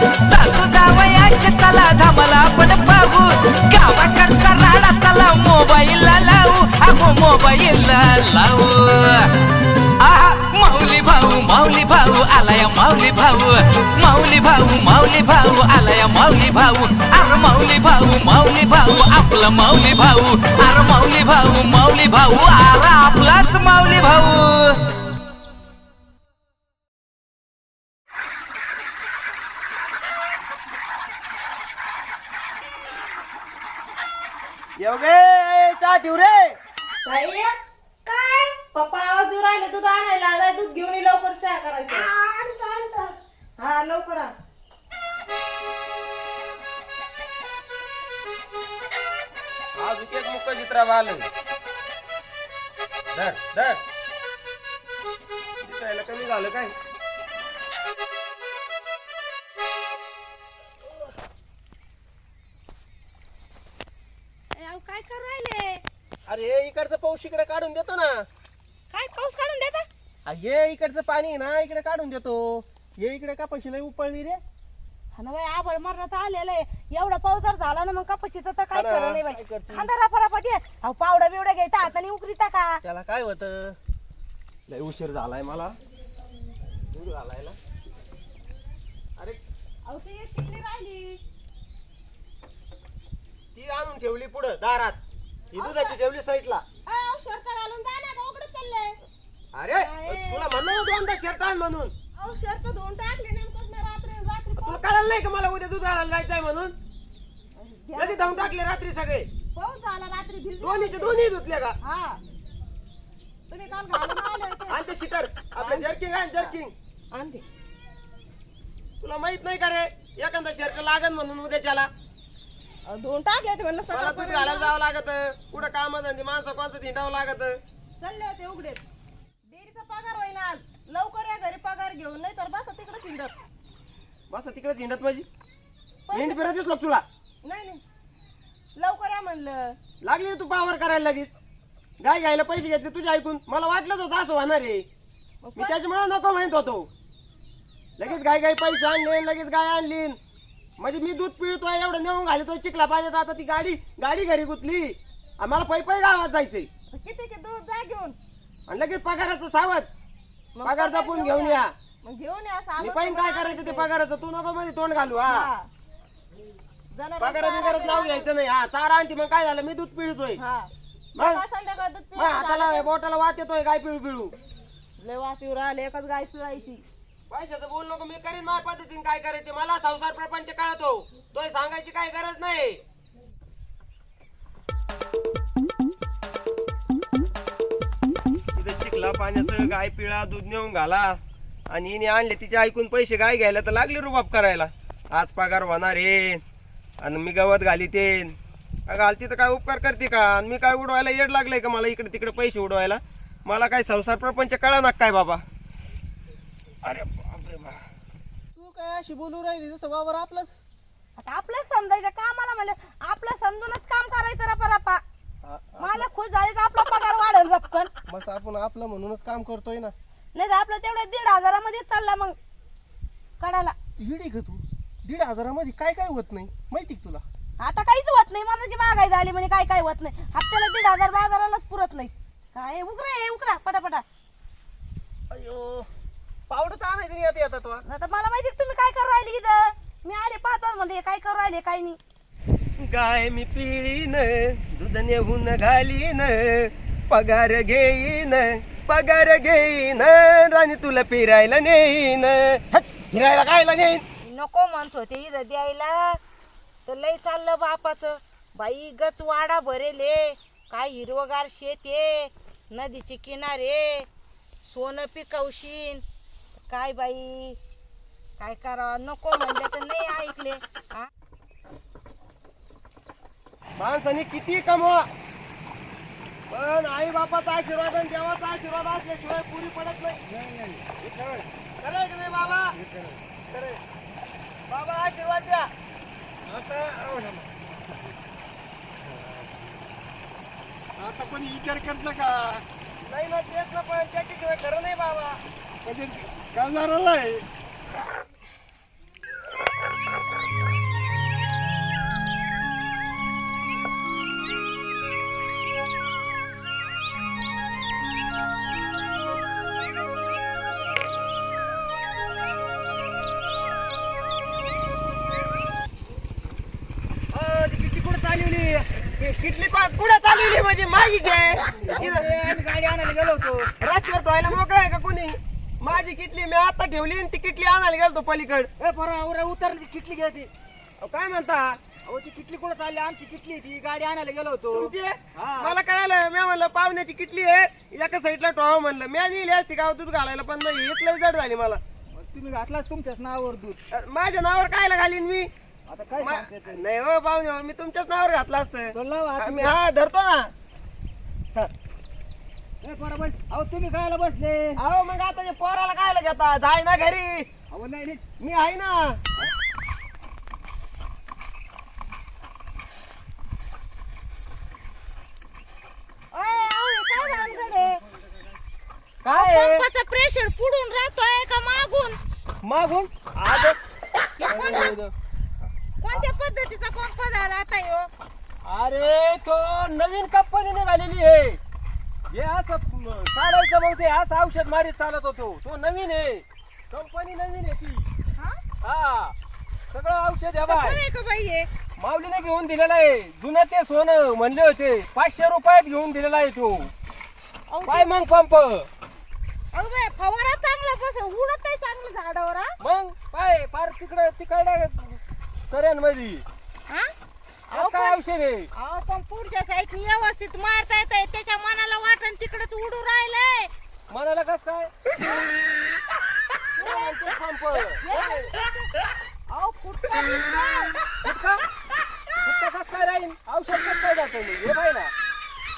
सासू जावयाचे चला धमला आपण पाहू. गावाकडचा राडा चला मोबाईलला लावू. अगो मोबाईलला लावू. आहा माऊली भाऊ माऊली भाऊ आलाय माऊली भाऊ. माऊली भाऊ माऊली भाऊ आलाय माऊली भाऊ. अरे माऊली भाऊ माऊली भाऊ आपला माऊली भाऊ. अरे माऊली भाऊ माऊली भाऊ आला आपलाच माऊली भाऊ. योगे चहा ठेव रे. ताई काय? पप्पा आवाज देऊ राहिले दूध आणायला. जाय दूध घेऊन ये लवकर चहा करायचं हा लवकर आण. आज एक मुख चित्रा आलं धर धर. दिसायला कमी झालं काय? पाऊस इकडे काढून देतो ना. काय पाऊस काढून देता? आ, ये इकडचं पाणी आहे ना इकडे काढून देतो. ये इकडे का लय उपळली रे. हा ना बाई आबळ मरणात आलेलं आहे. एवढा पाऊस जर झाला ना मग कपाशीचं तर काय खरं नाही काय बाई करते? खांदा राफा राफा दे. अहो पावडा बिवडा घ्यायचा हाताने उकरीता का त्याला काय होतं? लय उशीर झालाय मला. दूध घालायला अरे अहो ती राहिली. आणून ठेवली पुढं दारात. ही दुधाची ठेवली साईडला. शर्ट घालून जा ना का उघडत चाललंय. अरे. तुला म्हणलं दोनदा शर्ट आण म्हणून. अहो शर्ट धुवून टाकले नेमकं रात्री रात्री तुला कळलं नाही का मला उद्या दूध आणायला जायचंय म्हणून. लगेच धावून टाकले रात्री सगळे. पाऊस झाला रात्री भिजले दोन्हीचे दोन्ही धुतले का? हा. तुम्ही काल घालून आले होते. आणि ते शिटर. आपलं जर्किंग आहे जर्किंग आण दे तुला माहीत नाही का रे एखादा शर्ट लागन म्हणून उद्याच्याला. धुवून टाकले होते म्हणलं मला दूध घालायला जावं लागत. कुठं काम धंदे माणसं कोणचं धिंडावं लागत? चालले होते उघडेच. डेअरीचा पगार होईना आज. लवकर या घरी पगार घेऊन नाही तर बसा तिकडे हिंडत. बस तिकडे झिंडत माझी हिंड फिरत दिसलो का तुला? नाही नाही. लवकर या म्हणलं. लागली ना तू पावर करायला लगेच? गाय घ्यायला पैसे घेतले तुझ्या ऐकून? मला वाटलंच होतं असं होणार आहे. मग मी त्याच्यामुळे नको म्हणत होतो. लगेच गाय गाय पैसे आणले लगेच गाय आणली. म्हणजे मी दूध पिळतोय एवढं नेऊन घालतोय चिखला पाहिजे आता ती गाडी गाडी घरी गुतली. आणि मला पै पै गावात जायचंय. किती की दूध जा घेऊन. आणि लगेच पगाराचं सावध. मग पगार जपून घेऊन या. मग घेऊन या मी सावध पाहिजे काय करायचं ते पगाराचं. तू नको मध्ये तोंड घालू हा. पगारा बिगारच नाव घ्यायचं नाही. हा चारा आणते मग काय झालं? मी दूध पिळतोय. मग मग हाताला बोटाला वात येतोय गाय पिळू पिळू लय वातीवर आले एकच गाय पिळायची. पैशाचं बोल नको मी करीन माझ्या पद्धतीने काय करायचे मला संसार प्रपंच कळतो. तो सांगायची काय गरज नाही. तिथं चिखला पाण्याचं गाय पिळा दूध नेऊन घाला. आणि हिने आणले तिचे ऐकून पैसे गाय घ्यायला तर लागले रुबाब करायला. आज पगार होणार आहे. आणि मी गवत घाली ते. घालती तर काय उपकार करते का? आणि मी काय उडवायला येड लागलंय का मला इकडे तिकडे पैसे उडवायला? मला काय संसार प्रपंच कळा ना काय बाबा? अरे बापरे बा. तू काय अशी बोलू राहिली जसं वावर आपलंच? आता आपलंच समजायचं कामाला म्हणलं आपलं समजूनच काम करायचं रपा रपा मला खुश झाले तर आपला पगार वाढेल रपकन बस आपण आपलं म्हणूनच काम करतोय ना. नाही तर आपलं तेवढं दीड हजारामध्ये चालला मग. कडाला. हिडी का तू. दीड हजारामध्ये काय काय होत नाही? माहिती का तुला? आता काहीच होत नाही. मनाची महागाई झाली म्हणजे काय काय होत नाही. हप्त्याला दीड हजार बाजारालाच पुरत नाही. काय? उकरा हे उकरा पटापटा. अयो. पावडं तर आणायचं नाही आता येतात आता मला माहिती तुम्ही काय करू राहिले इथं? मी आले पाहतो म्हणजे काय करू राहिले? काय नाही. गाय मी पिळीन दूध नेहून घालीन पगार घेईन पगार घेईन राणी तुला फिरायला नेईन. हट, फिरायला कायला नेईन. नको म्हणत होते इथं द्यायला. तर लय चाललं बापाचं. बाई गच वाडा भरेले. काय हिरवगार शेत आहे. नदीचे किनारे. सोनं पिकवशीन. काय बाई? काय करावं? नको म्हणलं तर नाही ऐकले. हा? माणसाने किती कमवा. पण आई बापाचा आशीर्वाद आणि देवाचा आशीर्वाद असल्याशिवाय पुरी पडत नाही. खरं आहे की नाही बाबा? खरं आहे. बाबा आशीर्वाद द्या. आता कोणी विचार करत का नाही ना तेच ना पण त्याच्याशिवाय खरं नाही बाबा. म्हणजे करणाराला आहे किटली पाच कुठं चालवली म्हणजे माझी घ्या गाडी आणायला गेलो होतो. रस्त्यावर टॉयला माझी किटली मी आता ठेवली आणि ती किटली आणायला गेलतो पलीकड. ए उतरली ती किटली घ्या ती. अहो, काय म्हणता? अहो ती किटली कुठं चालली? आमची किटली ती. गाडी आणायला गेलो होतो. तुमची? आहे? हा. मला कळालं मी म्हणलं पाहुण्याची किटली आहे. एका साईडला ठेवा म्हणलं. मी नेली असती गाव दूध घालायला पण नाही हेच लय जड झाली मला. मग तुम्ही घातला तुमच्याच नावावर दूध. अ, माझ्या नावावर कायला घालीन मी? आता काय मा- सांगते ते? नाही हो पाहुणे हो, मी तुमच्याच नावावर घातलं असतं. तो लावा हात मी हा धरतो ना. अहो तुम्ही खायला बसले. अहो मग आता ते पोराला कायला घेता. जाय ना घरी. अहो नाही नाही. मी आहे ना. काय आहे? पंपाचं प्रेशर पुढून राहतोय का मागून? मागून? कोणत्या पद्धतीचा पंप झाला आता ह्यो? अरे तो नवीन कंपनी निघालेली आहे. हे असं चालायचं मग ते असं औषध मारीत चालत होतो. तो नवीन आहे. कंपनी नवीन आहे ती. हा? हा. सगळं औषध आहे बाय. खरंय का बाई हे? माऊलीने घेऊन दिलेलं आहे. जुनं ते सोनं म्हणले होते. पाचशे रुपयात घेऊन दिलेला आहे तो. अहो, काय मग पंप. बाई, फवारा चांगला बस उडत नाही चांगलं झाडावर हा? मग काय फार तिकडे तिकडे सऱ्यांमध्ये. हा? अहो, काय पण- औषध आहे? अहो पण पुढच्या साईडनी व्यवस्थित मारता येत त्याच्या मनाला वाटण तिकडेच उडू राहिलंय. म्हणाला कस काय? ते पंप अहो फुटका फुटका. फुटका फुटका कस काय राहील औषध कस काय जातं मग? हे पाहिजे ना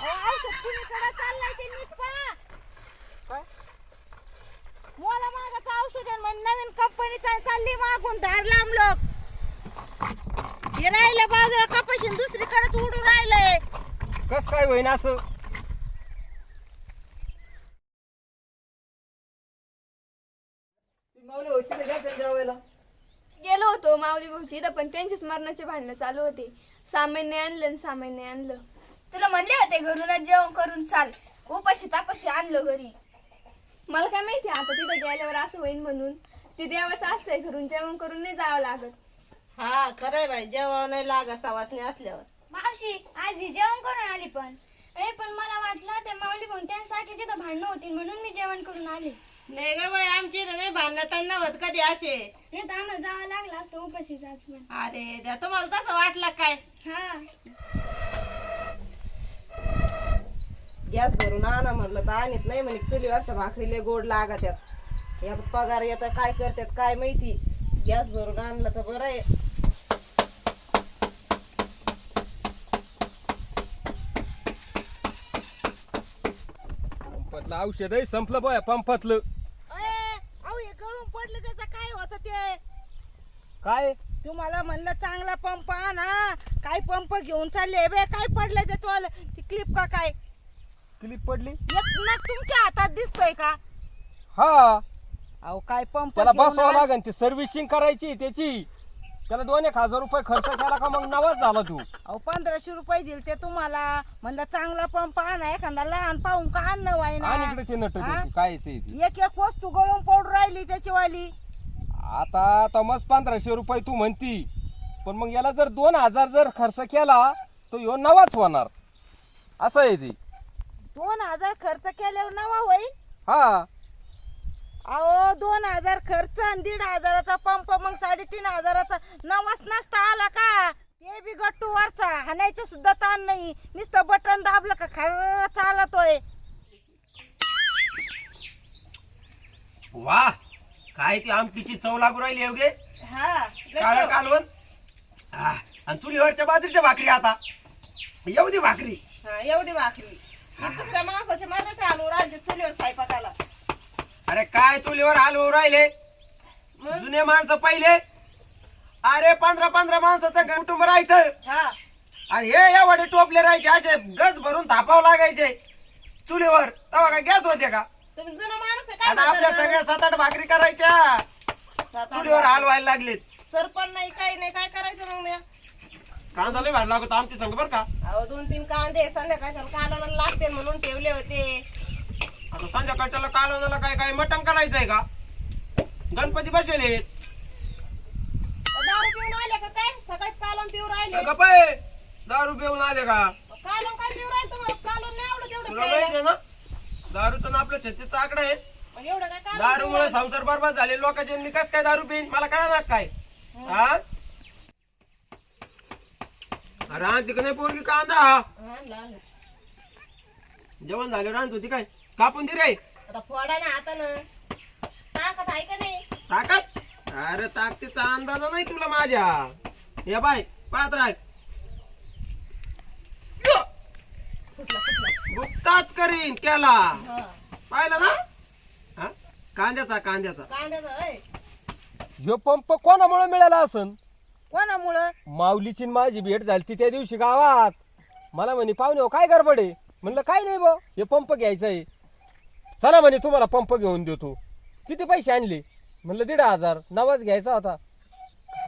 अहो औषध कुणीकडे चाललंय ते नीट पहा. काय? मला मागाचं औषध आहे म्हणजे नवीन कंपनीचा चालली मागून धार लांब लोक. हे राहिलं बाजूला कपाशीन दुसरीकडेच उडू राहिलंय. कस काय होईन असं? माऊली होती जेवायला? गेलो होतो माऊली भाऊची इथं पण त्यांचीच मरणाचे भांडणं चालू होते. सामान्य आणलं आणि सामान्य आणलं. तुला म्हणले होते घरूनच जेवण करून चाल. उपाशी तापाशी आणलं घरी. मला काय माहिती आता तिथं गेल्यावर असं होईल म्हणून. ती देवाचं असतंय घरून जेवण करून नाही जावं लागत. हा खरंय बाई जेवण नाही लागत सवासणी असल्यावर. मावशी आज ही जेवण करून आली पण. ए पण मला वाटलं ते माऊली भाऊ त्यांच्यासाठी तिथं भांडणं होती म्हणून मी जेवण करून आले. नाही ग बाई आमची इथं नाही भांडणं होत कधी असे? नाही तर आम्हाला जावं लागलं असतं उपाशी पण अरे देवा, तुम्हाला तसं वाटलं काय? हा. गॅस भरून आणा म्हणलं तर आणत नाही म्हणे. चुलीवरच्या भाकरीले गोड लागत यात यात पगार येत काय करतात काय माहिती? गॅस भरून आणलं तर बरं आहे. पंपातलं औषध आहे संपलं बघ पंपातलं. अहो हे गळून पडलं त्याचं काय होत ते? काय? तुम्हाला म्हणलं चांगला पंप आणा. काय पंप घेऊन चालले. बे काय पडलं ते तो ती क्लिप का काय? क्लिप पडली? एक नट तुमच्या हातात दिसतोय का? हा. अहो काय पंप त्याला घेऊन बसवावं लागेल ती सर्व्हिसिंग करायची त्याची. त्याला दोन एक हजार रुपये खर्च केला का मग नवाच झाला तू? अहो पंधराशे रुपये दिले ते तुम्हाला. म्हणलं चांगला पंप आणा एखादा लहान पाहून का आणणं आणि वाईना. इकडे ते नट हा? काय ते? एक एक वस्तू गळून पडू राहिली त्याची वाली आता मस्त पंधराशे रुपये तू म्हणती. पण मग याला जर दोन हजार जर खर्च केला तो ह्यो नवाच होणार. असं आहे ती. दोन हजार खर्च केल्यावर नवा होईल? हा. अहो दोन हजार खर्च आणि दीड हजाराचा पंप मग साडेतीन हजाराचा. नवाच नसता आला का? ते बी गट्टू वरचा हाणायचं सुद्धा ताण नाही. नुसतं बटन दाबलं का खर चालतोय. वा काय ती आमटीची चव लागू राहिली एवढे हा काळ कालवण? हा, आणि चुलीवरच्या बाजरीच्या भाकरी आता. एवढी भाकरी. एवढी भाकरी. दुसऱ्या माणसाच्या मनाच्या आलू राहिले चुलीवर स्वयंपाकाला अरे काय चुलीवर हलवू राहिले? जुने माणसं पहिले? अरे पंधरा पंधरा माणसाचं कुटुंब राहायचं. हा. आणि हे एवढे टोपले राहायचे असे गज भरून थापावं लागायचे. चुलीवर. तेव्हा काय गॅस होते का? तुम्ही जुना माणूस आहे आता आपल्या सगळ्या सात आठ भाकरी करायच्या. चुलीवर हलवायला लागलेत. सरपण नाही काही नाही काय करायचं मग मी? कांदा लय भारी लागत आमची संग बरं का? अहो दोन तीन कांदे संध्याकाळच्या कालवण लागते म्हणून ठेवले होते. आता संध्याकाळच्याला कालवणाला काय काय मटण करायचंय का? गणपती बसले दारू पिऊन आले का काय? सकाळीच कालवण पिऊन राहिले. गपाय दारू पिऊन आले का? तुला माहिती आहे ना दारूचं ना आपलं छत्तीसचा आकडा आहे मग एवढं काय कारण दारूमुळे संसार बरबाद झाले. लोकांचे मी कस काय दारू पिईन? मला काय ना काय? हा. अरे तिकडे नाही पोरगी कांदा. आणलं, आणलं. जेवण झालं राहत होती काय? कापून दे रे. आता फोडा ना हातानं ताकद आहे का नाही? ताकद? अरे ताकदीचा अंदाज नाही तुला माझ्या. हे बाय पाहत राह. गुप्ताच करीन त्याला. हा. पाहिलं ना? हा? कांद्याचा कांद्याचा. कांद्याचं होय. ह्यो पंप कोणामुळे मिळाला असन? कोणामुळं? माऊलीची न माझी भेट झाली त्या दिवशी गावात. मला म्हणे पाहुणे हो, काय गडबड आहे? म्हणलं काय नाही बा हे पंप घ्यायचा आहे. चला म्हणे तुम्हाला पंप घेऊन देतो. किती पैसे आणले? म्हणलं दीड हजार. नवाच घ्यायचा होता.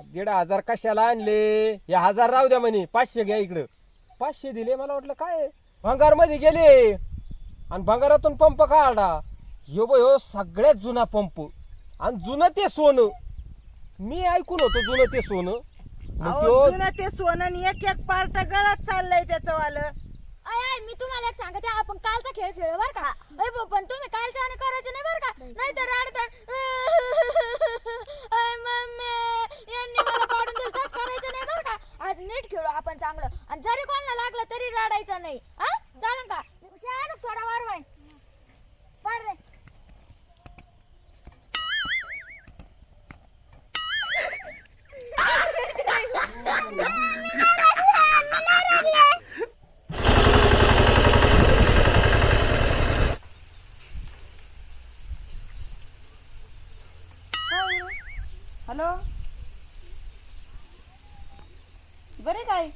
दीड हजार कशाला आणले? हे हजार राहू द्या म्हणे पाचशे घ्या इकडं. पाचशे दिले मला वाटलं काय? भंगारमध्ये गेले. आणि भंगारातून पंप काढा. ह्यो बो ह्यो सगळ्यात जुना पंप. आणि जुनं ते सोनं. मी ऐकून होतो जुनं ते सोनं. मग अहो, त्यो- जुनं ते सोनं आणि एक एक पार्ट गळत चाललंय त्याचं वालं. अय मी तुम्हाला एक सांगते आपण कालचा खेळ खेळ बर का? अय भाऊ, पण तुम्ही कालच्या आणि करायचं नाही बर का? नाही. तर अय मम्मी यांनी मला पाडून दिलं तसं करायचं नाही बर का? आज नीट खेळू आपण चांगलं. आणि जरी कोणाला लागलं तरी रडायचं नाही. हा? चालेल का? शाळेत थोडा वार वाय पाड रे बरे काय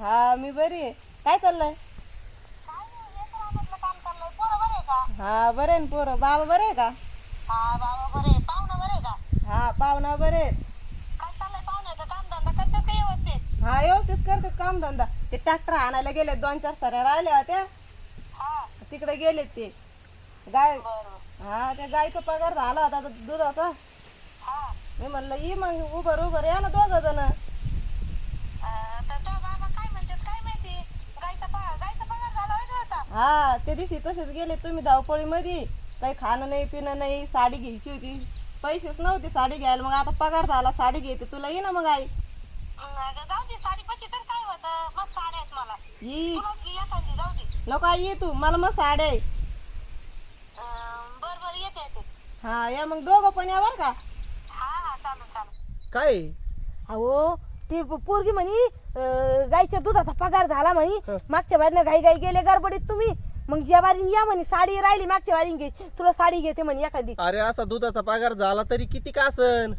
हा मी बरी आहे काय चाललंय हा बरे आहे ना पोरं बाबा बरे आहे. का? हा पाहुणा बरे आहेत. हा व्यवस्थित करतात काम धंदा ते ट्रॅक्टर आणायला गेले दोन चार सऱ्या राहिल्या होत्या. तिकडे गेलेत ते. गाय हा त्या गायचा पगार झाला होता आता दुधाचा. मी म्हणलं ये मग उभर उभर या ना दोघ जण. हा ते दिवशी तसेच गेले तुम्ही धावपळी मध्ये काही खाणं नाही पिणं नाही साडी घ्यायची होती. पैसेच नव्हते साडी घ्यायला. मग आता पगार झाला साडी घेते. तुला ये ना मग आई. ये. नको आई ये तू. मला मग साड्या आहे. हा या मग दोघं पण या बर का? काय? अहो ती पोरगी म्हणी अं, गाईच्या दुधाचा पगार झाला म्हणी. मागच्या बारीनं गाई गाई गेले गडबडीत तुम्ही. मग ज्या बारीने या म्हणे साडी राहिली मागच्या बारीने घे. तुला साडी घेते म्हणे एखादी. अरे असा दुधाचा पगार झाला तरी किती का असन?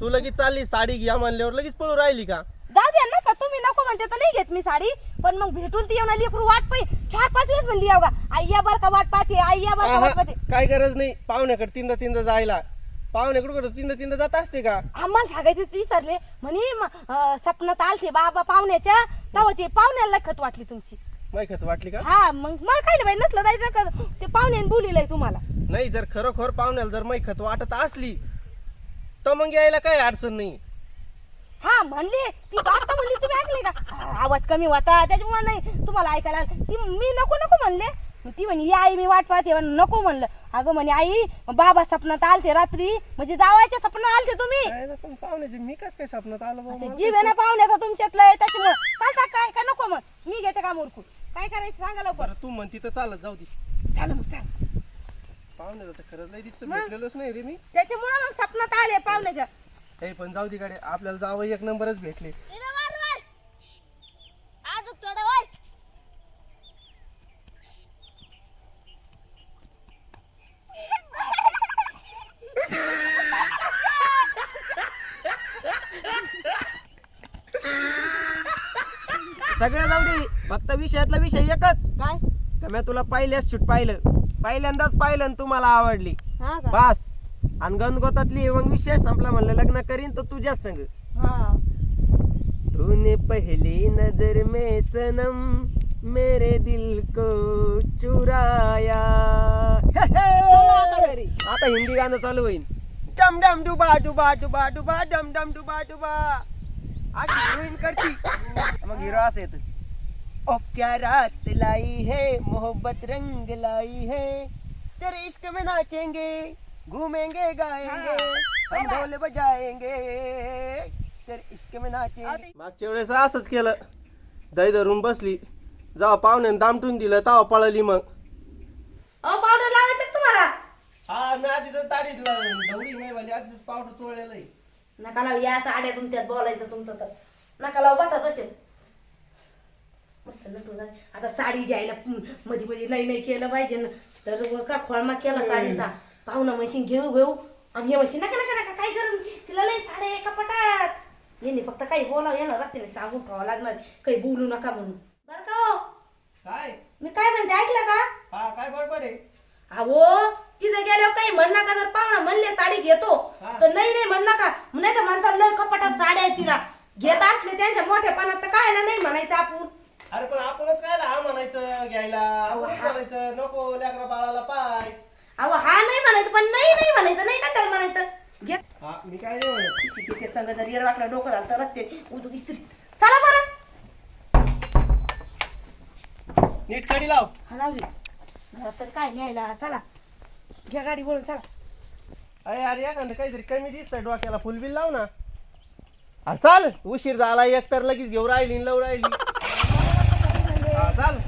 तू लगेच चालली साडी घ्या म्हणल्यावर लगेच पळू राहिली का? जाऊ द्या ना का तुम्ही नको म्हणते तर नाही घेत मी साडी. पण मग भेटून ती येऊन लेकरू वाट पाहि. चार पाच वेळेस म्हणली का आई या बर का वाट पाहते आई या बर का वाट आहा, पाहते. काय गरज नाही पाहुण्याकडे तीनदा तीनदा जायला. पाहुण्याकडे कुठं तीनदा तीनदा जात असते का? आम्हाला सांगायचं ती सरले म्हणे म- अं, सपनात आलते बाबा पाहुण्याच्या तेव्हा ते पाहुण्याला खत वाटली तुमची. माहिती वाटली का? हा मग मला काही नाही बाई नसलं जायचं का? ते पाहुण्याने बोलिलंय तुम्हाला. नाही जर खरोखर पाहुण्याला जर मैखत वाटत असली तर मग यायला काही अडचण नाही. हा म्हणली. ती आता म्हणली तुम्ही ऐकले का? आ, आवाज कमी होता त्याच्यामुळे नाही. तुम्हाला ऐकायला आलं. ती मी नको नको म्हणले. मग ती म्हणे "या आई मी वाट पाहते. म्हणे, नको म्हणलं. अगं म्हणे आई बाबा सपनात आलते रात्री. म्हणजे जावायच्या सपनात आलते तुम्ही. काय पण पाहुण्याचे मी कस काय स्वप्नात आलो बुवा? ते मला जीव आहे ना पाहुण्याचा तुमच्यातलं आहे त्याच्यामुळे. चालता काय? का नको मग? मी घेते का मूर्खू काय करायचं सांगा लवकर. बरं तू म्हणती तर चालत जाऊ दे. झालं मग चाल. पाहुण्याला तर खरंच नाही दिसत मग? भेटलेलोच नाही रे मी. त्याच्यामुळे मग सपनात आले पाहुण्याच्या हे पण जाऊ दे गाडी आपल्याला जावं एक नंबरच भेटले इकडे वार वार अजून थोडं वार सगळं जाऊ दे. फक्त विषयातला विषय एकच. काय? का मी तुला पहिल्याच शूट पाहिलं. पहिल्यांदाच पाहिलं आणि तुम्हाला आवडली. हा का? बस. आणि गणगोतातली मग विषय संपला म्हणलं लग्न करीन तर तुझ्याच संग. हा. तूने पहली नजर में सनम मेरे दिल को चुराया. हे हे. चला आता घरी. आता हिंदी गाणं चालू होईल डम डम डुबा डुबा डुबा डुबा डम डम डुबा डुबा. आज हिरोईन करती. मग हिरो असं येत. ओ क्या रात लाई है मोहब्बत रंग लाई है तेरे इश्क में नाचेंगे घूमेंगे गाएंगे हम ढोल बजाएंगे तेरे इश्क में नाचेंगे. मागच्या वेळेस असंच केलं. दही धरून बसली. जेव्हा पाहुण्यानं दामटून दिलं तेव्हा पळली मग. अहो पावडर लावायचं तुम्हाला? हा मी आधीच ताडीत ढवळी नाही वाली आधीच पावडर चोळलेलं आहे. नका लावू या साड्या तुमच्यात बोलायचं तुमचं तर. नका लावू बसा तसेच मस्त नटून जा. आता साडी घ्यायला मध्ये मध्ये नाही नाही केलं पाहिजे ना. तर का खोळमा केला साडीचा. पाहुणा मशीन घेऊ घेऊ. आणि हे मशीन नका नका नका काय गरज तिला लई साड्या आहे कपाटात यांनी फक्त काही बोलावं येणार रस्त्याने सांगून ठेवावं लागणार. काही बोलू नका म्हणून. बरं का हो? काय? मी काय म्हणते ऐकलं का? हा काय बडबड आहे? अहो तिथे गेल्यावर काही म्हण नका जर पाहुणा म्हणले साडी घेतो. तर नाही नाही म्हण नका. नाही तर म्हणतात लय कपाटात साड्या आहेत तिला. घेत असले त्यांच्या मोठ्यापणात तर काय ना नाही म्हणायचं आपण. अरे पण आपणच काय हा म्हणायचं घ्यायला आपणच म्हणायचं नको लेकरा बाळाला पाय. अहो हा नाही म्हणायचं पण नाही नाही म्हणायचं नाही का त्याला म्हणायचं? घेत. हा मी काय नाही म्हणत. संग जर येडवाकडं डोकं झालं तर रस्ते उदू इस्त्री. चला बरं. नीट कडी लाव. हा लावली. घरात तर काय न्यायला चला. घ्या गाडी बोलून चला. अरे अरे एखादं काहीतरी कमी दिसतंय डोक्याला फुलबिल लाव ना. अरे चाल उशीर झाला एक तर लगेच घेऊ राहिली लव राहिली. हा चाल.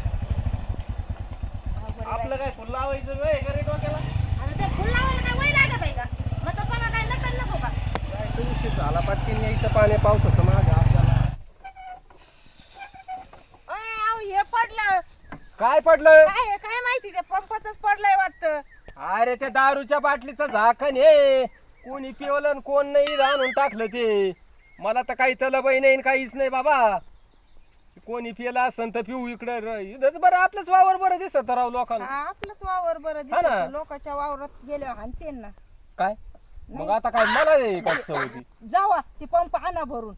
आपलं काय फुल लावायचं वेळ का रे डोक्याला? आणि ते फुल लावायला काय वय लागत आहे का? मग तर पण काय नकल नको का काय तर उशीर झाला पटकीन यायचं पाणी पावसाचं माझ्या आपल्याला. अय, अहो, हे पडलं. काय पडलं? काय आहे, काय माहिती ते पंपातच पडलंय वाटतं. अरे त्या दारूच्या बाटलीचं झाकण हे. कोणी पिवलं आणि कोण नाही आणून टाकलं ते. मला तर काही तलबही नाही आणि काहीच नाही बाबा. कोणी पिलं असं तर पिऊ इकडं र- इथंच बरं आपलंच वावर बरं दिसत राव लोकांना. हा, आपलंच वावर बरं हा ना. दिसतं. लोकांच्या वावरात गेल्यावर हाणते ना काय? मग आता काय? मला हे काय सवय ती जावा ती पंप आणा भरून.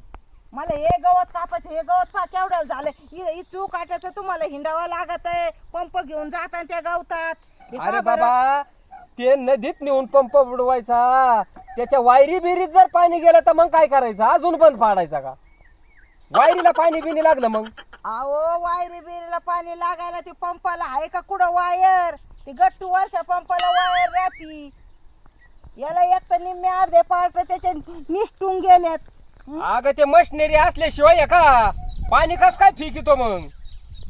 मला हे गवत कापत हे गवत पा केवढ्याला झालंय ही चूक काट्याचं तुम्हाला हिंडावा लागत आहे. पंप घेऊन जातात त्या गवतात. हे का अरे बरं? बाबा ते नदीत नेऊन पंप बुडवायचा. त्याच्या वायरी बिरीत जर पाणी गेलं तर मग काय करायचं? अजून बंद पाडायचा का? वायरीला पाणी बिनी लागलं मग? अहो वायरी बिरीला पाणी लागायला ते पंपाला आहे का कुठं वायर? ते गट्टू वरच्या पंपाला वायर राहती. याला एक तर निम्मे अर्धे पार्ट त्याचे निष्ठून गेल्यात अगं ते मशिनरी असल्याशिवाय आहे का? पाणी कस काय फिकितो मग?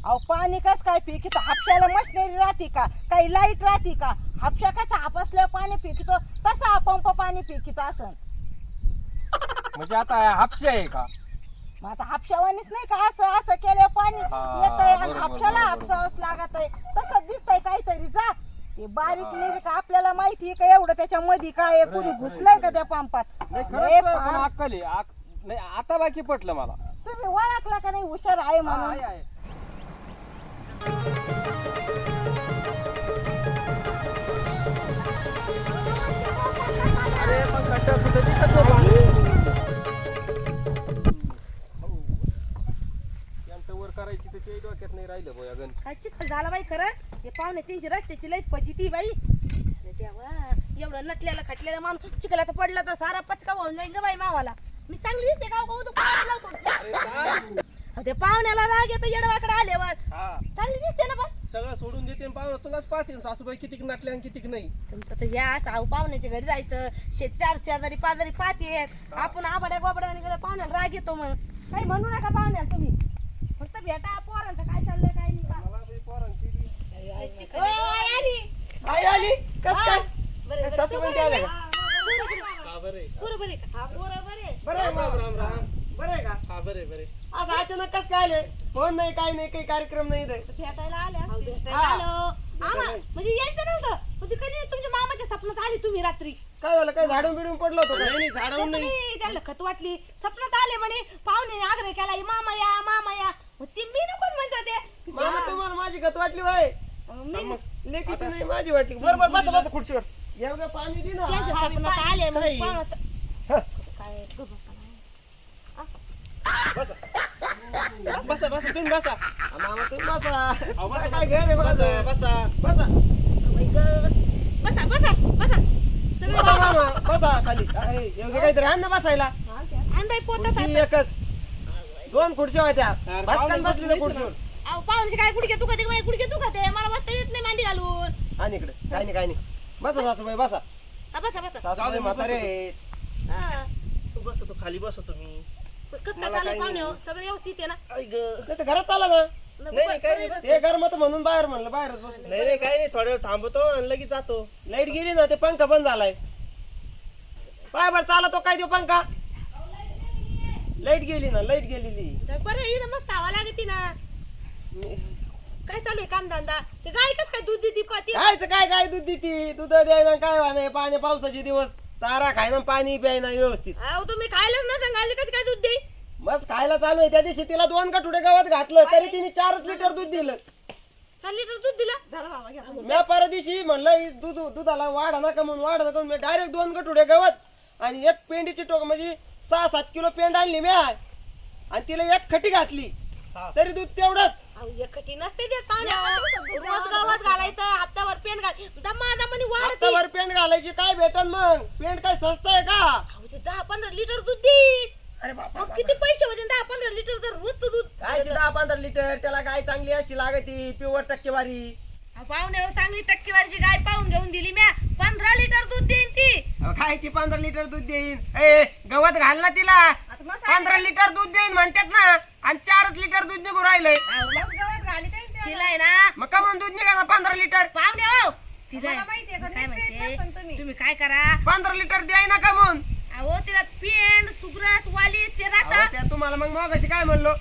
अहो पाणी कस काय फेकितो हापशाला मशिनरी राहते का? काही लाइट राहते का? हापशा कसा हाप असल्यावर पाणी फेकितो तसा हा पंप पाणी फेकितो असं. म्हणजे आता हापशे आहे का? मग आता हापशावानीच नाही का असं? असं केल्यावर पाणी हा, येतंय आणि बरोबर, हापशाला बरोबर, हापसावंच लागत आहे तसंच दिसतंय काहीतरी. जा. ते बारीक निरीक आपल्याला माहिती आहे का? एवढं त्याच्यामध्ये काय आहे? कोणी घुसलंय का त्या पंपात? नाही लय खरंच पण फार- अक्कल आहे. नाही आता बाकी पटलं मला. तुम्ही ओळखला का नाही? हुशार आहे हा, म्हणून. आहे. यांचं वर करायची तर ते डोक्यात नाही राहिलं बोया गण. काय चिखल झाला बाई खरं? हे पाहुणे रस्त्याची लईच फजिती बाई. अरे देवा एवढं नटलेलं खटलेलं माणूस. चिखलात पडला तर सारा पचका होऊन जाईल ग बाई मावाला. मी चांगली दिसते का हो, तू पाहुण्याला लावतो अरे काय? अहो, ते पाहुण्याला राग येतो येडवाकडे आल्यावर हा चांगली दिसते ना पण सगळं सोडून देते आणि तुलाच पाहतील सासूबाई कितीक नटल्या आणि कितीक नाही तुमचं तर या साऊ पाहुण्याच्या घरी जायचं शे चार शेजारी पाजारी पाहतेत आपण आबाड्या गोबड्या गेलं पाहुण्याला राग येतो मग काही म्हणू नका पाहुण्याला तुम्ही फक्त भेटा पोरांचं काय चाललंय काय नाही पहा. मला बी पोरांची बी. आली. आई आली कस काय बरं, बरं. सासूबाई ते आल्या का? हा. हा बरोबर आहे हा बरोबर आहे. बरं आहे राम मग. राम राम. बरं आहे का? हा बरे बरे आज अचानक कस काय आले? फोन नाही काय नाही काही कार्यक्रम नाही इथे. भेटायला आल्या. भेटायला हा. आलो आम्हा म्हणजे यायचं नव्हतं. म्हणजे कधी तुमच्या मामाच्या स्वप्नात आली तुम्ही रात्री? काय झालं? काय झाडून बिडून पडलं होतं नाही का? नाही झाडावून नाही. नाही, त्यांना खत वाटली. स्वप्नात आले म्हणे पाहुणे आग्रह केला "ई मामा या मामा या. मग ती मी नकोच म्हणत होते. मामा तुम्हाला माझी गत वाटली बाय मी लेकीची नाही माझी वाटली. बरोबर बसा बसा खुर्चीवर. एवढं पाणी दे त्यांच्या ना स्वप्नात आले मग. पाहुणं बसा. बसा बसा तुम्ही बसा मामा तुम्ही बसा बसा, काय घर आहे माझं बसा बसा. बसा बसा बसा बसा मामा बसा खाली आहे, एवढं काहीतरी आण ना बसायला आण बाई पोतात खुर्ची एकच दोन खुर्च्या होत्या बसकान बसली बसले खुर्चीवर अहो पाहुण्याचे काय गुडघे दुखते बाई गुडघे दुखते मला बसता येत नाही मांडी घालून आणि इकडे काय नाही काय नाही बसा सासूबाई बसा हा, बसा बसा सासूबाई म्हातारे आहेत. हा. तू बसतो खाली बसतो मी. कसं काय चालू पाहुणे हो? सगळं व्यवस्थित आहे ना? आई ग. नाही तर घरात चाला ना. नाही नाही काय नाही. ते गरमत म्हणून बाहेर म्हणलं बाहेरच बस. नाही नाही काय नाही. थोड्या वेळ थांबतो आणि लगेच जातो. लाइट गेली ना ते पंखा बंद झालाय. पाय बर चाला तो काय देऊ पंखा? लाइट गेली ना लाइट गेलेली. तर बरं इथं मस्त हवा लागते ना काय चालू आहे कामधंदा ते गाय कसं काय दूध देते का ती? कायच काय काय दूध देती? दूध द्यायला काय वाणे पाणी पावसाचे दिवस. चारा खायना पाणी प्यायना व्यवस्थित. अहो तुम्ही खायलाच ना सांगाल कसं काय दूध दे मग खायला चालू आहे. त्या दिवशी तिला दोन कटुडे गावात घातलं तरी तिने चारच लिटर दूध दिलं. चार लिटर दूध दिलं? झालं बाबा घ्या. मी परवा दिवशी म्हणलं ही दूध दुधाला वाढा नका म्हणून वाढा नका म्हणून. मी डायरेक्ट दोन कटुडे गवत आणि एक पेंडीची टोक म्हणजे सहा सात किलो पेंड आणली मी. आणि तिला एक खटी घातली. तरी दूध तेवढंच. एकटी नसते देत पाहुणे रोज गावात घालायचं हप्त्यावर पेन घाल. दमा दमानी वाढते. हप्ताभर पेंड घालायची काय भेटन मग? पेंड काय स्वस्त आहे का? दहा पंधरा लिटर दूध देईल अरे बापा मग किती पैसे होते? दहा पंधरा लिटर तर रोजचं दूध. काय दहा पंधरा लिटर? त्याला गाय चांगली अशी लागती प्युअर टक्केवारी. पाहुण्यावर चांगली टक्केवारीची गाय पाहून घेऊन दिली म्या. पंधरा लिटर दूध देईन ती. अहो, काय की पंधरा लिटर दूध देईन? ए गवत घाल ना तिला. आता मग पंधरा लिटर दूध देईन म्हणतात ना. आणि चारच लिटर दूध निघून राहिलंय तिला आहे ना मग का म्हणून दूध निघा ना पंधरा लिटर. पाहुणे हो. तिला काय म्हणते? तुम्ही. काय करा? पंधरा लिटर द्याय ना का म्हणून अहो तिला पेंड सुग्रस वाली ते राहतात. तुम्हाला मग मगाशी काय म्हणलो?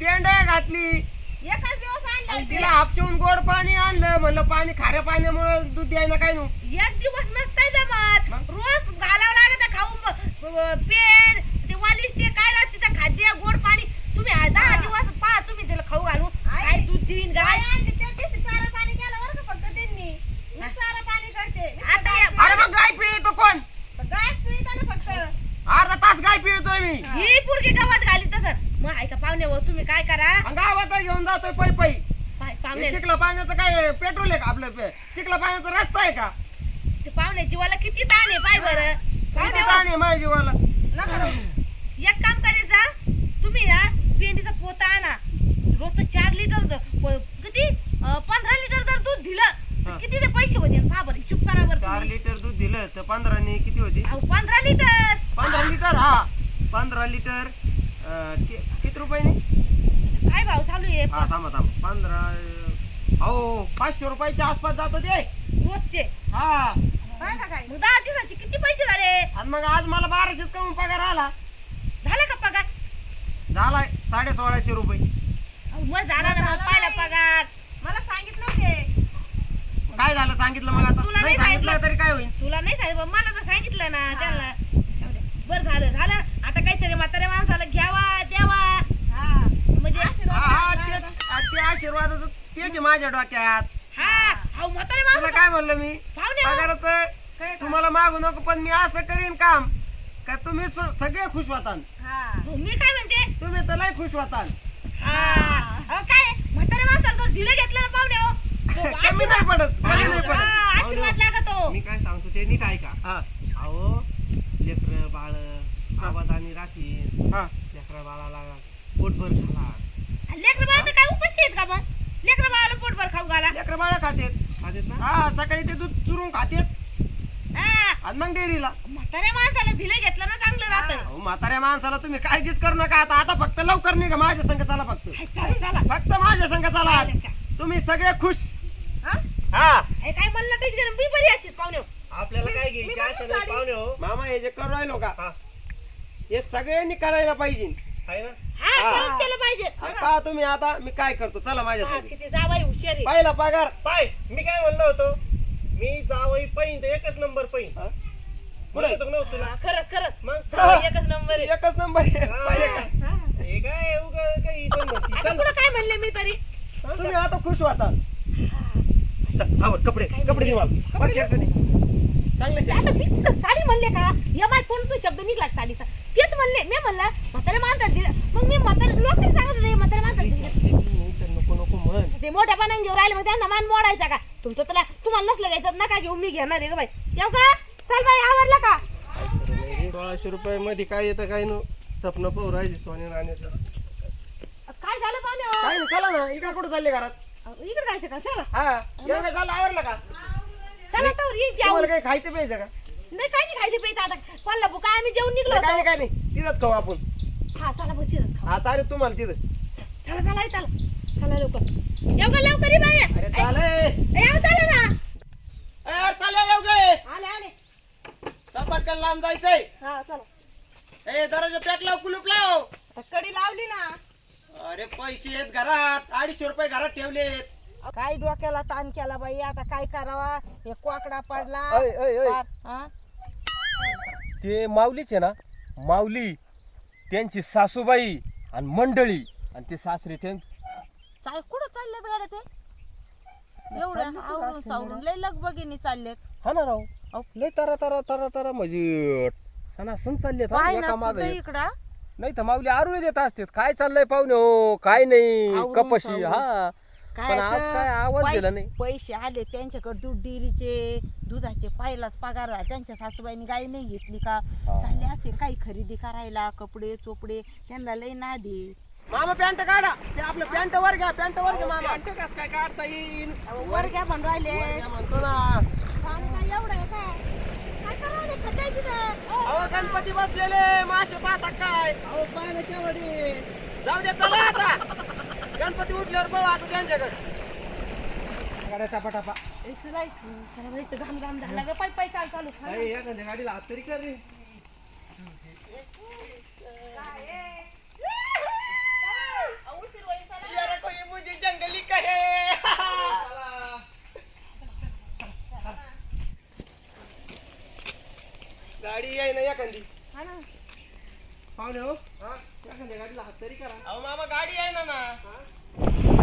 पेंड घातली. एकाच दिवस आणि आणलं तिला हापचून गोड पाणी आणलं म्हणलं पाणी खाऱ्या पाण्यामुळे दूध द्यायला काय नू एक दिवस नसतंय जमत. मग? रोज घालावं लागत खाऊन ब- पेंड ते वालीस ते काय राहत तिचं खाद्य गोड पाणी. तुम्ही आ- दहा दिवस पहा तुम्ही तिला खाऊ घालू काय दूध देईन गाय आता हे- अरे मग गाय पिळतो कोण? अर्धा तास गाय पिळतोय मी. ही. पुरगी गावात घाली मग ऐका पाहुणे हो तुम्ही काय करा? गावात घेऊन जातोय पै पै. पाहुणे चिखला पाण्याचं काय पेट्रोल आहे का आपलं पे- चिखला पाण्याचा रस्ता आहे का? ते पाहुणे जीवाला किती ताण आहे पाय बरं. किती हो, ताण आहे माझ्या जीवाला? एक काम करायचं जा. तुम्ही ना पेंडीचा पोता आणा. रोजचं चार लिटर प- किती? अं, पंधरा लिटर जर दूध दिलं तर हा. किती ते पैसे होते पहा बरं हिशोब करा बरं चार तुम्ही. लिटर दूध दिलं तर पंधराने किती होती अहो, पंधरा लिटर. पंधरा लिटर हा. पंधरा लिटर अं, कि- किती रुपयाने काय भाव चालू आहे? हा थांबा थांबा. पंधरा हो पाचशे रुपयाच्या आसपास जात ते. रोजचे? हा. मग दहा दिवसाचे किती पैसे झाले? आणि मग आज मला बाराशेच कमी पगार आला. झाला का पगार? झालाय साडे सोळाशे रुपये. अहो, मग झाला ना मग पहिला पगार. मला सांगितलं ते काय झालं सांगितलं मग आता? तुला नाही नाही सांगितलं तरी काय होईल? तुला नाही सांगितलं. मला तर सांगितलं ना त्यांना. बर झालं झालं. आता काहीतरी म्हाताऱ्या माणसाला घ्यावा द्यावा. ते ते आशीर्वादाचं तेच माझ्या डोक्यात. हा तुला काय म्हणलं मी? पाहुणे हो. पगाराचं तुम्हाला मागू नको पण मी असं करीन काम. का तुम्ही सगळे खुश होतान मी काय म्हणते? तुम्ही तर लय खुश होतान हा. अहो, काय? म्हाताऱ्या माणसाला जर दिलं घेतलं ना पाहुणे हो. कमी नाही पडत कमी नाही हा, पडत. आशीर्वाद लागतो. मी काय सांगतो ते नीट ऐका. हा. अहो लेकर बाळ आवाज आणि राखी हा. लेकरा बाळाला पोटभर खाला लेकर बाळा तर काय उपाशी आहेत का मग? लेकर बाळाला पोटभर खाऊ घाला. लेकरं बाळा खातेत. खातेत ना? हा सकाळी ते दूध चुरून खातेत. हा. आणि मग डेअरीला. म्हाताऱ्या माणसाला दिलं घेतलं ना चांगलं राहतं. अहो, म्हाताऱ्या माणसाला तुम्ही काळजीच करू नका. आता आता फक्त लवकर निघा. माझ्या संघ चला फक्त. हाय, चला चला. फक्त माझ्या संघ चला. आज. चालेल का? तुम्ही सगळे खुश. हा? हा. हे काय म्हणलं तेच करा, मी बरी अशी पाहुणे. आपल्याला काय घ्यायची आशा नाही पाहुणे हो. मामा हे जे करू राहिलो का? हा. हे सगळ्यांनी करायला पाहिजे. आहे ना? हा. खरंच केलं पाहिजे. पहा तुम्ही आता मी काय करतो? चला माझ्या हा, किती जावाई हुशार पहिला पगार? पाय मी काय म्हणलो होतो? मी जावई पैन तर एकच नंबर पैन. हा? म्हणत का नव्हतं तुला. हा, खरंच खरंच मग? जावई एकच नंबर आहे. एकच नंबर आहे. हा. पहिले काय? हा. काय उगा काही पण म्हणती. आता चल. पुढं काय म्हणले मी तरी? तुम्ही आता खुश होता. चल, आवर, कपडे कपडे मला दे. चांगले आता मी तिथं साडी म्हणले का? या माय कोण तू शब्द निघला साडीचा? तेच म्हणले मी म्हणलं म्हातारे माणसाला दिलं. मग मी म्हातारे लोक सांगत होते म्हातारे माणसाला दिलं. नको नको म्हण ते मोठ्या पानाने घेऊन राहिले मग त्यांना मान मोडायचा का? तुमचं त्याला तुम्हाला नसलं घ्यायचं नका घेऊ मी घेणार आहे ग बाई. येऊ का? चल बाई आवरला का? सोळाशे रुपये मध्ये काय येतं काय न? स्वप्न पाहू राहिली सोने नाण्याचं काय झालं पाहुणे? काय काय नाही चला ना इकडे कुठं चालले घरात? इकडे जायचं का? चला. हा एवढं झालं आवरलं का? चला तर येईन ती तुम्हाला. काही खायचं प्यायचं का? नाही काय नाही खायचं पाहिजे आता. कोल्हापूर काय आम्ही जेवण निघलो काय होतो. नाही काय नाही. तिथंच खाऊ आपण. हा चला बघ तिथं खाऊ. हा चालेल तुम्हाला तिथं. चला चला ये, चला. चला लवकर. लवकर लवकर ये बाया अरे चालेल. ए, याव चला ना. अरे येऊ आले आले. लांब जायचंय. हा चला. ए दरवाजा पॅक लाव कुलूप लाव. आता कडी लावली ना. अरे पैसे आहेत घरात. अडीचशे रुपये घरात ठेवलेत. काय डोक्याला ताण केला बाई? आता काय करावा? हे कोकडा पडला. पार, हा? ते माऊलीच आहे ना? माऊली त्यांची सासूबाई आणि मंडळी आणि ते सासरे ते चाल कुठं चाललेत गाड्या ते? एवढं आवरून सावरून? लय लगबगीने चाललेत. हा ना राव. लय तरा तरा तरा तरा म्हणजे सणासण चालले पाय ना इकडं. नाही तर माऊली आरुळे देत असतात. काय चाललंय पाहुणे? हो काय नाही. आवरून कपशी. सावरून. हा. पण आज खायचं, काय आवाज पैसे- दिला नाही. पैसे आले त्यांच्याकडे दूध डेअरीचे दुधाचे पहिलाच पगार झाला. त्यांच्या सासूबाईनी गाय नाही घेतली का? चालले असते काही खरेदी करायला कपडे चोपडे. त्यांना लय नादी मामा पॅन्ट काढा. ते आपलं पॅन्ट वर घ्या पॅन्ट वर घ्या मामा. पॅन्ट कस काय काढता येईल वर घ्या म्हणून राहिले. म्हणतो ना. अहो गणपती बसलेले मासे पाहता काय? अहो पाहिलं केवढी? जाऊ दे चला आता. गणपती उठल्यावर बघू आता त्यांच्याकडे. गाड्या टापा टापा. घाम घाम झाला ग. पाय पाय चाल चालू. एखाद्या गाडीला हात तरी कर रे. जंगली कहे गाडी आहे ना एखादी. हा ना. पाहुणे हो. एखाद्या गाडीला हात तरी करा. अहो मामा गाडी आहे ना ना.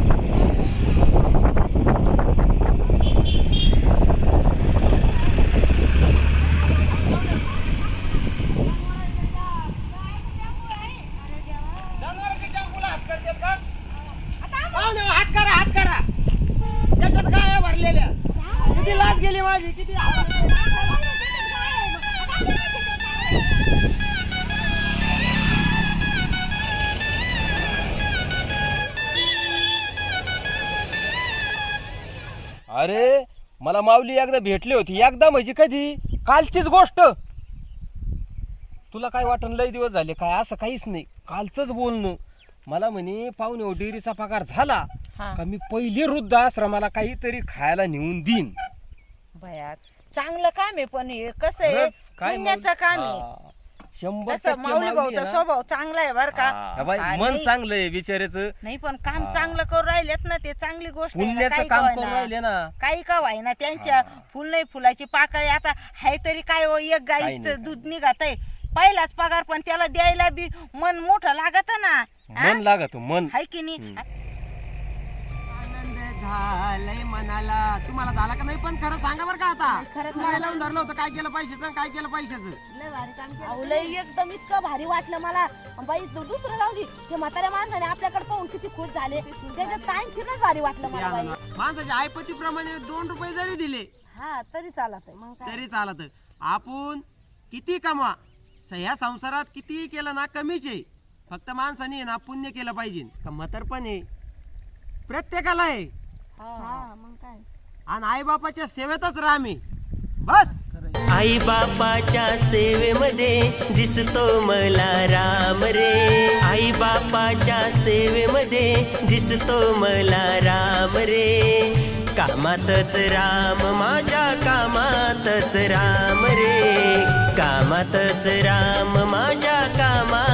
जनावरांच्या टेम्पोला हात करतात का? पाहुणे हो, हात करा हात करा. त्याच्यात गाया भरलेल्या. किती लाच गेली माझी किती अरे मला माऊली एकदा भेटली होती. एकदा म्हणजे कधी? कालचीच गोष्ट. तुला काय वाटण लय दिवस झाले. काय असं काहीच नाही. कालचंच बोलणं. मला म्हणे पाहुणे हो, डेअरीचा पगार झाला हा. का मी पहिली वृद्ध आश्रमाला काहीतरी खायला नेऊन देईन. चांगलं काम आहे पण हे कसं आहे? खरंच, काय पुण्याचं काम आहे. हा. शंभर कसं टक्के माऊली माऊली भाऊचा आहे ना. स्वभाव चांगला आहे बर का. हा, बाई, आणि मन चांगलं आहे बिचाऱ्याचं. नाही पण काम हा. चांगलं करून राहिलेत ना ते चांगली गोष्ट आहे ना, पुण्याचं काही काम का करून होईना. राहिले ना. काही का ना त्यांच्या फुल नाही फुलाची पाकळी आता हाय तरी काय हो एक काही नाही, गाईचं दूध निघत आहे पहिलाच पगार पण त्याला द्यायला बी मन मोठं लागत ना. मन लागत मन. हाय की नाही? हम्म. झालंय मनाला तुम्हाला झाला का नाही पण खरं सांगा बरं का आता. तुम्हाला लावून धरलं होतं. काय केलं पैशाचं? काय केलं पैशाचं? अहो, लय एकदम इतकं भारी वाटलं मला. बाई दु- दुसरं जाऊ दे. ते म्हाताऱ्या माणसाने आपल्याकडे पाहून किती खुश झाले. त्याच्यात आणखीनच भारी वाटलं मला बाई. माणसाच्या आयपतीप्रमाणे दोन रुपये जरी दिले हा तरी चालत आहे. मग काय? तरी चालत आपण किती कमा. स- ह्या संसारात किती केलं ना कमीच आहे. फक्त माणसाने ना पुण्य केलं पाहिजे. का म्हातारपण आहे? प्रत्येकाला आहे. हा. मग काय? आणि आईबापाच्या सेवेतच राहा मी. बस. आई बापाच्या सेवेमध्ये दिसतो मला राम रे. आई बापाच्या सेवेमध्ये दिसतो मला राम रे. कामातच राम माझ्या कामातच राम रे. कामातच राम माझ्या कामात